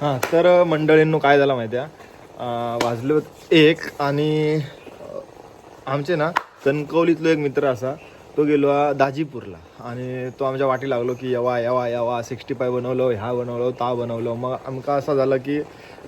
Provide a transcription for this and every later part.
हां तर मंडळींनो काय झालं माहिती आहे वाजले एक आणि आमचे ना कणकवलीतलो एक मित्र असा तो गेलो हा दाजीपूरला. आणि तो आमच्या वाटी लागलो की यवा यवा यवा सिक्स्टी फाय बनवलं ह्या बनवलं ता बनवलं. मग आमका असं झालं की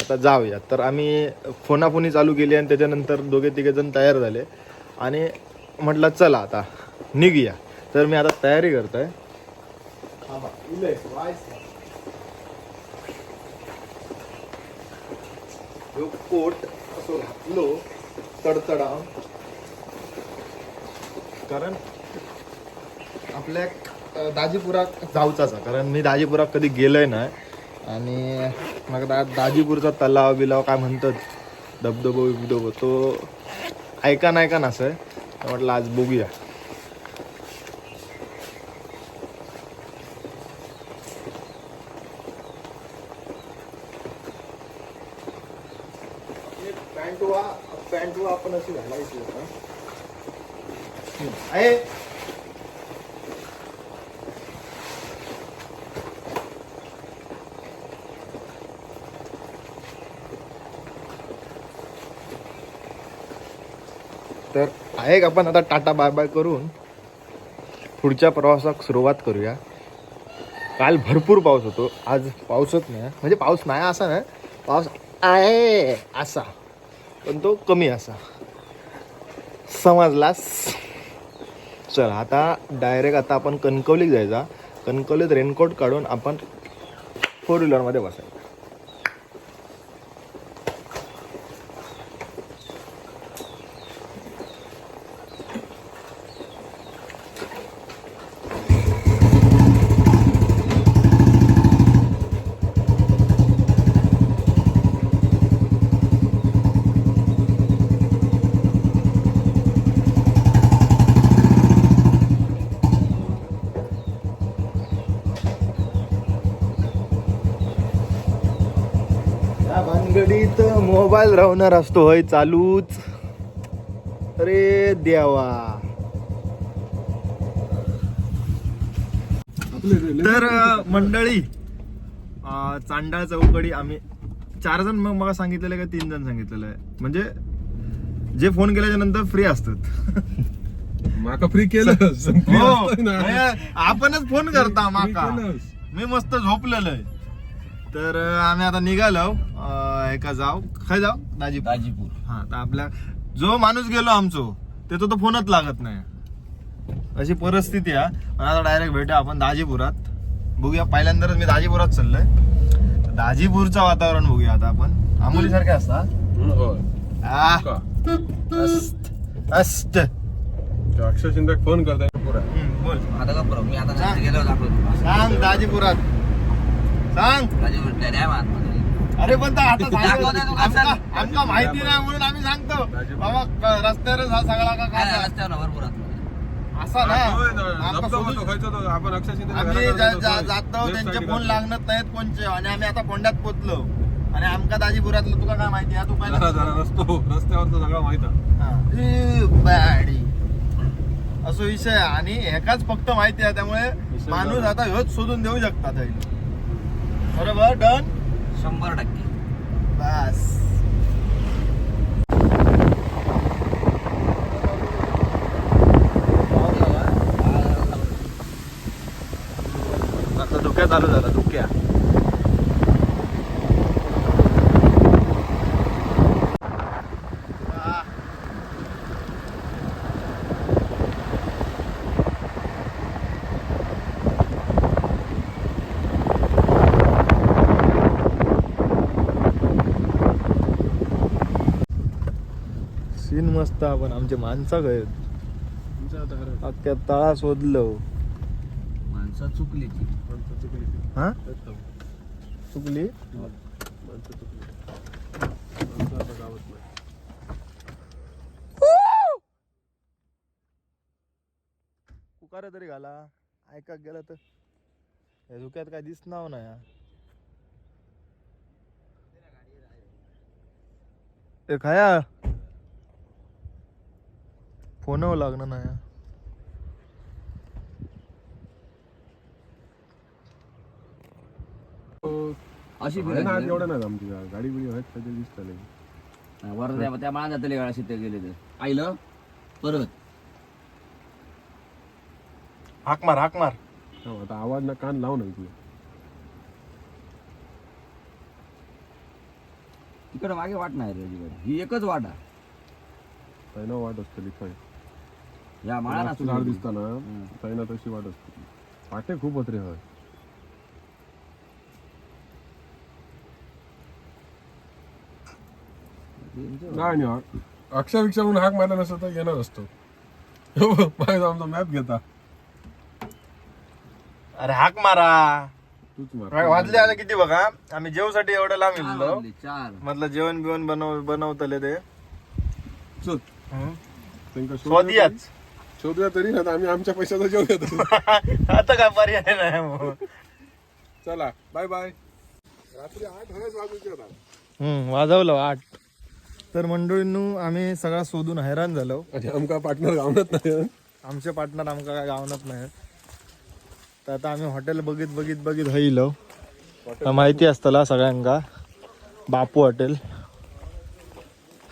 आता जाऊया. तर आम्ही फोनाफोनी चालू केली आणि त्याच्यानंतर दोघे तिघे जण तयार झाले. आणि म्हटलं चला आता निघूया. तर मी आता तयारी करतोय. ह्यो कोट असो घातलो तडतडा. कारण आपल्या दाजीपुरात जाऊचाच आहे. कारण मी दाजीपुरात कधी गेलोय नाही. आणि मग दा दाजीपूरचा तलाव बिलाव काय म्हणतात? धबधबो बिबधबो. तो ऐका नाही का असं आहे. म्हटलं आज बघूया. पॅन्ट वा पॅन्ट वा आपण अशी घालायची आहे. तर आहे आपण आता टाटा बाय बाय करून पुढच्या प्रवासाक सुरुवात करूया. काल भरपूर पाऊस होतो आज पाऊसच नाही. म्हणजे पाऊस नाही असा ना पाऊस आहे असा. पण तो कमी असा. समजलास? चल आता डायरेक्ट आता आपण कणकवलीत जायचा. कणकवलीत रेनकोट काढून आपण फोर व्हीलरमध्ये बसायचं या भानगडीत मोबाईल राहणार असतो होय चालूच. अरे देवा. तर मंडळी चांडाळ चौकडी आम्ही चार जण मग मला सांगितलेलं आहे का तीन जण सांगितलेलं आहे? म्हणजे जे फोन केल्याच्यानंतर फ्री असतात. माका फ्री केलं हो. आपणच फोन करता माका. मी मस्त झोपलेलो आहे तर आम्ही आता निघालो. एका जाव खय जाव? दाजी दाजीपूर. हा तर आपल्या जो माणूस गेलो आमचो त्याचा तो फोनच लागत नाही. अशी परिस्थिती आहे. पण आता डायरेक्ट भेटूया आपण दाजीपुरात. बघूया पहिल्यांदाच मी दाजीपुरात चाललोय. दाजीपूरचं वातावरण बघूया आता आपण. आंबोली सारखे असतात? अस्त. अक्षय शिंदे फोन करताय बोल. आता का मी आता सांग. गेलो सांग दाजीपुरात. सांग. दाजीपूर अरे पण आमका माहिती नाही म्हणून आम्ही सांगतो. बाबा क- रस्त्यावरच हा सगळा का काय काय रस्त्यावर भरपूर असा ना. आम्ही जातो त्यांचे फोन लागत नाहीत कोणचे? आणि आम्ही आता फोंड्यात पोचलो. आणि आमका दाजीपुरातलं तुला काय माहिती? आहे तू जरा रस्तो रस्त्यावरचा सगळा माहीत. हा. असो विषय. आणि एकाच फक्त माहिती आहे त्यामुळे माणूस. आता ह्योच शोधून देऊ शकतात. बरोबर? डन? शंभर टक्के. बस. आता धुक्या चालू झाला धुक्या सीन मस्त आपण आमचे माणसं घरात अख्ख्या तळा शोधलो माणसं चुकली ती. माणसं चुकली ती. हा? तर. चुकली? माणसं चुकली. माणसं आता गावात नाही. पुकार तरी घाला. ऐका गेलं तर. या धुक्यात काय दिसणार नाही ए खाया. फोन लागणार अशी ना फिरायची एवढं नाही आमची गाडी गाडी बिडी आहेत काहीतरी दिसतं नाही. वर त्या त्या माळा जातले गाडा शिट्टे गेले ते आईलं परत. हाक मार हाक मार. हो, आता आवाज ना कान लाव ना इकडे तिकडे मागे वाट नाही रे तिकडे ही एकच वाट आहे. तैना वाट असते लिखाय या माळा ना झाड दिसताना तैना तशी वाट असते. वाटे खूप होत रे हय नाही नाही म्हणून हाक मारला नसतं तर येणार असतो. माझा आमचा मॅप घेता. अरे हाक मारा. तूच मार. वाजले आता किती बघा? आम्ही जेवसाठी एवढं लांब चार म्हटलं जेवण बिवण बनव बनवतले ते. चल. त्यांका स्वदियाच. शोधूया तरी ना आम्ही आमच्या पैशाचा जेवूया तरी आता काय पर्याय नाही मग. चला बाय बाय रात्री आठ वाजूचे हम्म वाजवलं आठ. तर मंडळींनो आम्ही सगळा शोधून हैराण झालो. आणि आमका पार्टनर गावनत नाही आमचे पार्टनर आमका काय गावनच नाही तर आता आम्ही हॉटेल बघित बघित बघित हईलो. माहिती असतला सगळ्यांका. बापू हॉटेल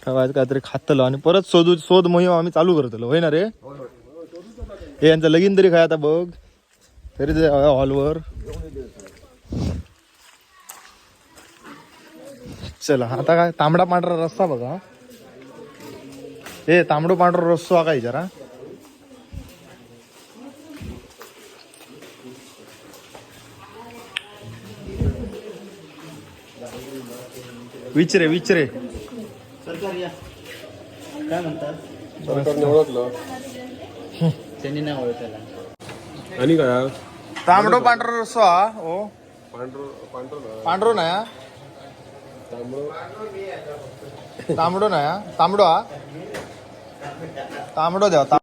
ठेवायचं काहीतरी खातलो आणि परत शोधू शोध मोहीम आम्ही चालू करतलो. होय ना रे? हे यांचं लगीन तरी काय आता बघ. तरी ते हॉलवर. चला आता काय तांबडा पांढरा रस्सा बघा. हे तांबडो पांढरा रस्सो हा काय जरा? विचरे विचरे. सरकारने ओळखलं. त्यांनी नाही ओळखायला आणि काय तांबडो पांढरा रस्सो हा ओ पांढर पांढर ना पांढरो नाही हा त्यामुळं तांबडो नाही हा तांबडो हा तांबडो द्या ता-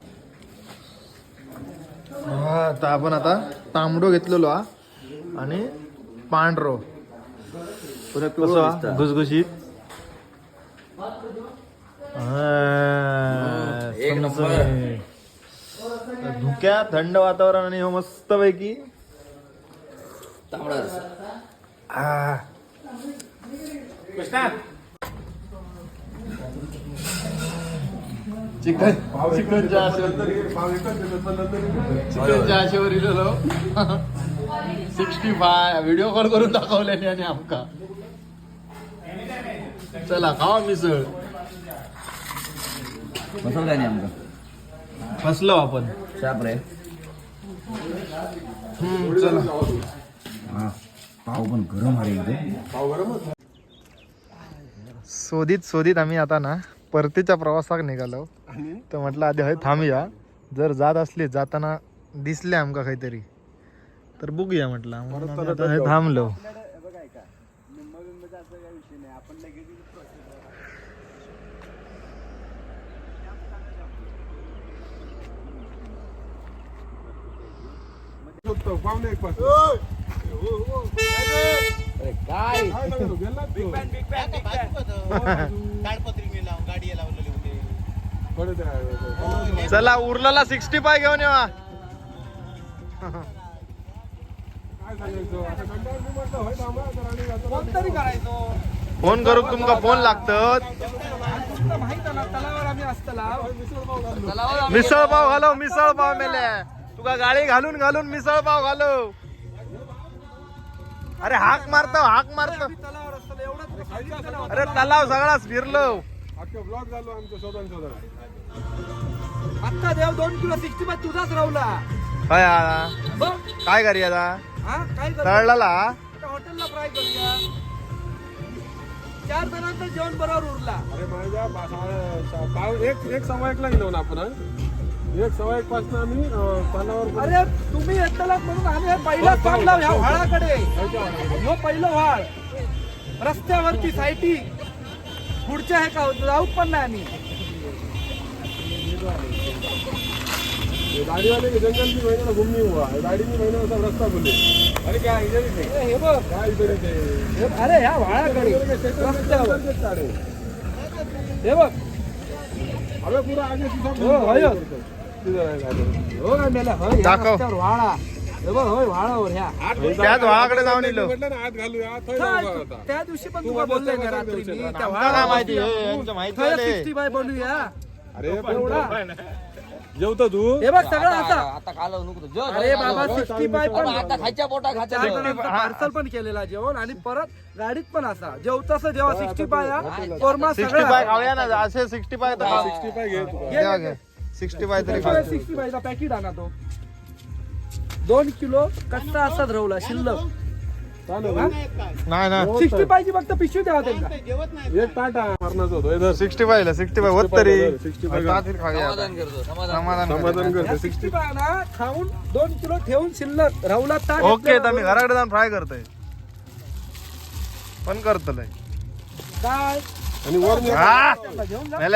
हा आता आपण आता तांबडो घेतलेलो हा आणि पांढरो कसं हा? गुसगुशीत हा, एक धुक्या थंड वातावरण आणि हो मस्त पैकी तांबडा रस्सा. आ. चिकन. चिकनच्या चिकनच्या आशेवर इलेलो सिक्स्टी फाय. व्हिडिओ कॉल करून दाखवल्याने आणि आमका. चला खावा मिसळ. बसवलं नाही आमचं? फसलो आपण. शाप रे चला. हा पाव पण गरम आहे शोधित शोधित आम्ही आता ना परतीच्या प्रवासाक निघालो. तर म्हटलं आधी हय थांबूया. जर जात असले जाताना दिसले आमका काहीतरी. तर बघूया म्हटलं म्हणून आम्ही आता हय थांबलो झोपतो, पाहुणे एक पाच अरे काय काय? लागलो, गेलात तो. कडे त्या- चला उरलेला सिक्स्टी फाय घेऊन येवा. काय सांगायचं? आता कंटाळून मी म्हटलं, होय थांबा, तर आणि आता- फोन करू तुमका फोन लागतात. मिसळ पाव घालो. मिसळ पाव मेले तुका गाडी घालून घालून मिसळ पाव घालो अरे हाक मारतो हाक मारतो. अरे तलाव सगळाच फिरलो. अख्खं ब्लॉक झालो आमचं शोधन शोधन. आता देव दोन किलो सिक्स्टी फाय तुझाच रावला काय आता? बघ. काय करी आता? हा तळला हॉटेलला फ्राय करूया. चार जणांचं जेवण बरोबर उरला. अरे माझ्या एक एक सव्वा एकला गेलो ना आपण? एक सव्वा एक पासून आम्ही पानावर अरे तुम्ही येताला म्हणून आम्ही हे पहिला थांबला ह्या व्हाळाकडे. हो पहिलं व्हाळ. रस्त्यावरती साईटी पुढच्या हे का जाऊत पण नाही आम्ही. ये गाड़ी वाले के जंगल की महीना घूमनी हुआ गाड़ी रास्ता बोले अरे क्या ही बघ. क्या अरे ह्या व्हाळाकडे. रस्त्यावर. हे बघ. अबे पूरा आगे हो, दाखव. त्याच व्हाळाकडे जाऊन आता त्या दिवशी पण तुला बोललोय का रात्री मी त्या आमका काय माहिती जेवतो तू? हे बघ सगळं आता. आता काल नको जो अरे बाबा सिक्स्टी फाय पण आता खायच्या पोटा खायच्या पार्सल पण केलेला जेवण आणि परत गाडीत पण असा. जेवतास जेव्हा सिक्स्टी फाय कोरमा सिक्स्टी सगळं फाय खाऊया ना असे सिक्स्टी फाय सिक्स्टी फाय घे तू सिक्स्टी फाय तरी सिक्स्टी फायचा पॅकेट आणा तो. दोन किलो कच्चा असा रवला शिल्लक. नाही ना सिक्स्टी फायची फक्त पिशवी द्यावा त्यांना. एक टाटा मारण्याचा होतो. धर. सिक्स्टी फाय ला सिक्स्टी फाय होत तरी 65 आता तरी खाऊया आता. समाधान करतो समाधान समाधान समाधान करूया. करतो. सिक्स्टी फाय ना खाऊन दोन किलो ठेवून शिल्लक. रवला ताट ओके तर मी घराकडे जाऊन फ्राय करतोय. पण करतलंय काय? आणि वर मी हा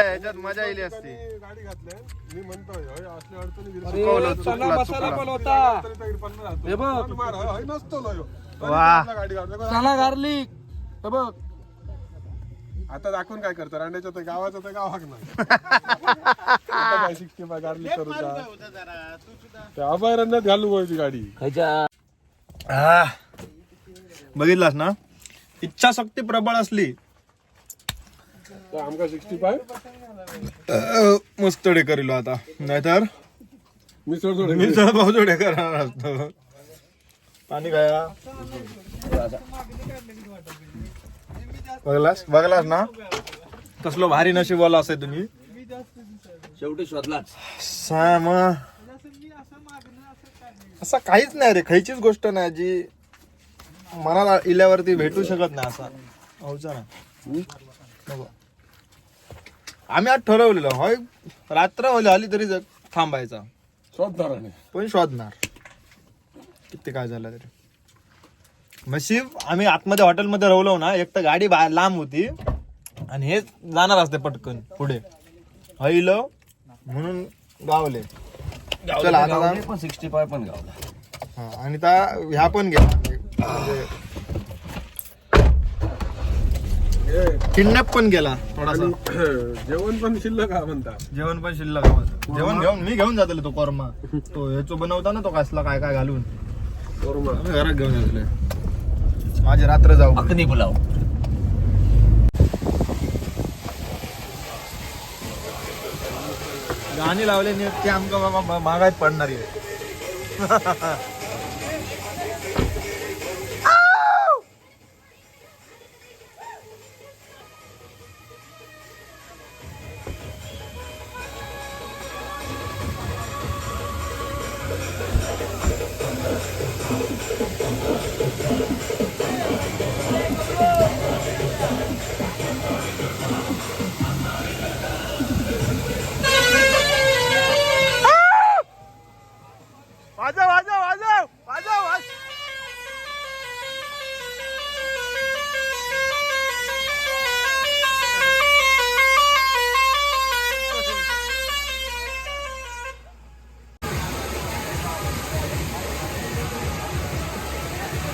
याच्यात मजा येईल असती. गाडी घातल्या मी म्हणतोय होय, असल्या अडचणी गिरशी- अरे, चुकवलं, चना चुकला, मसाला चुकला. पण होता. तरी तरी पन्नास हात. हे बघ. पण मार, होय, होय, नसतो ना ह्यो. तरी वा. आपला गाडी घातल्या. चना गार्लिक. हे बघ. आता दाखवून काय करतं? रांड्याच्या तर गावाचं तर सिक्स्टी फाय गार्लिक करू का त्या अभयारण्यात घालू होय ती गाडी. खायच्या हा. बघितलास ना? इच्छाशक्ती प्रबळ असली. तर आमका सिक्स्टी फाय मस्त डे करीलो आता. नाहीतर? मिसळ सोडून मी तर भाऊ डे करणार असतो. पाणी खाया. बघलास? बघलास ना? कसलो भारी नशीबवाला असे तुम्ही. शेवटी शोधलाच. साम. असं काहीच नाही रे खायचीच गोष्ट नाही जी मनाला इल्यावरती भेटू शकत नाही असा. होचा ना. आम्ही आज ठरवलेलं. होय रात्र होईल आली तरी जग थांबायचा. शोधणार नाही पण शोधणार. किती काय झालं तरी. नशीब आम्ही आतमध्ये हॉटेलमध्ये राहिलो ना एक तर गाडी बाहेर लांब होती. आणि हे जाणार असते पटकन पुढे. हईल म्हणून गावले. चला आता. पण सिक्स्टी फाय पण गावला. हा, आणि त्या ह्या पण गेला म्हणजे किडनॅप पण गेला थोडासा. जेवण पण शिल्लक हा म्हणतात जेवण पण शिल्लक आहे माझं. जेवण घेऊन मी घेऊन जातले तो कोरमा. तो ह्याचो बनवता ना तो कसला काय काय घालून. कोरमा. आम्ही घरात घेऊन येतले माझी रात्र जाऊ. अग्नी पुलाव. गाणी लावले नाही ते आमका बाबा महागात पडणारी आहे.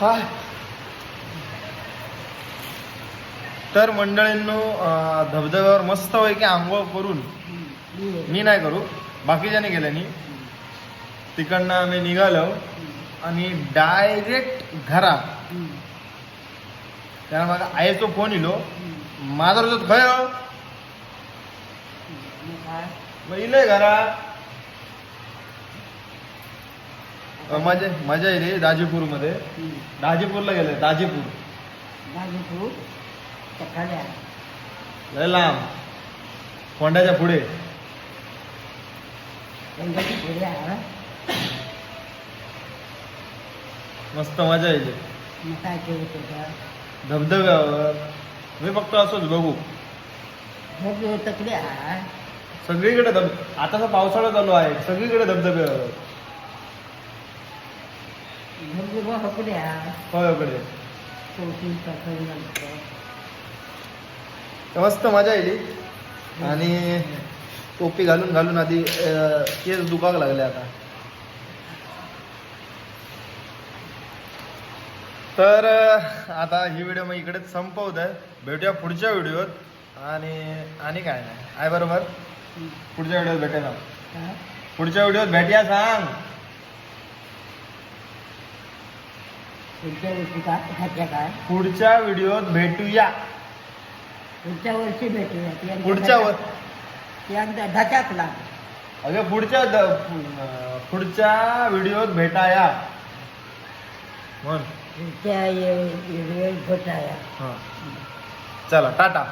बाय. तर मंडळींनो धबधब्यावर मस्त पैकी आंघोळ करून मी नाही करू बाकीच्याने गेल्यानी तिकडनं आम्ही निघालो आणि डायरेक्ट घरात. त्याला माझा आईचो फोन इलो माझा रोज खय हो? मग इलंय घरात. मजा मजा येते दाजीपूरमध्ये दाजीपूरला गेले दाजीपूर. सकाळ्या लय लांब. फोंड्याच्या पुढे. मस्त मजा येते मग काय केलं तुझ्या धबधब्यावर. मी फक्त असंच बघू. भोग तकड्या सगळीकडे धब आता तर पावसाळा चालू आहे. सगळीकडे धबधब्यावर. भोग तर मस्त मजा येईल आणि टोपी घालून घालून आधी केस दुखाक लागले आता. तर आता ही व्हिडिओ मग इकडेच संपवत आहे भेटूया पुढच्या व्हिडिओत आणि आणि काय नाही. आहे बरोबर? पुढच्या व्हिडिओत भेटेल पुढच्या व्हिडिओत भेटूया सांग. पुढच्या वर्षी का? ह्याच्या काय पुढच्या व्हिडिओत भेटूया. पुढच्या वर्षी भेटूया. पुढच्या वर ती एकदा ढचाकला अगं पुढच्या द- पुढच्या व्हिडिओत भेटाया. म्हण पुढच्या भेटाया. हां. चला टाटा.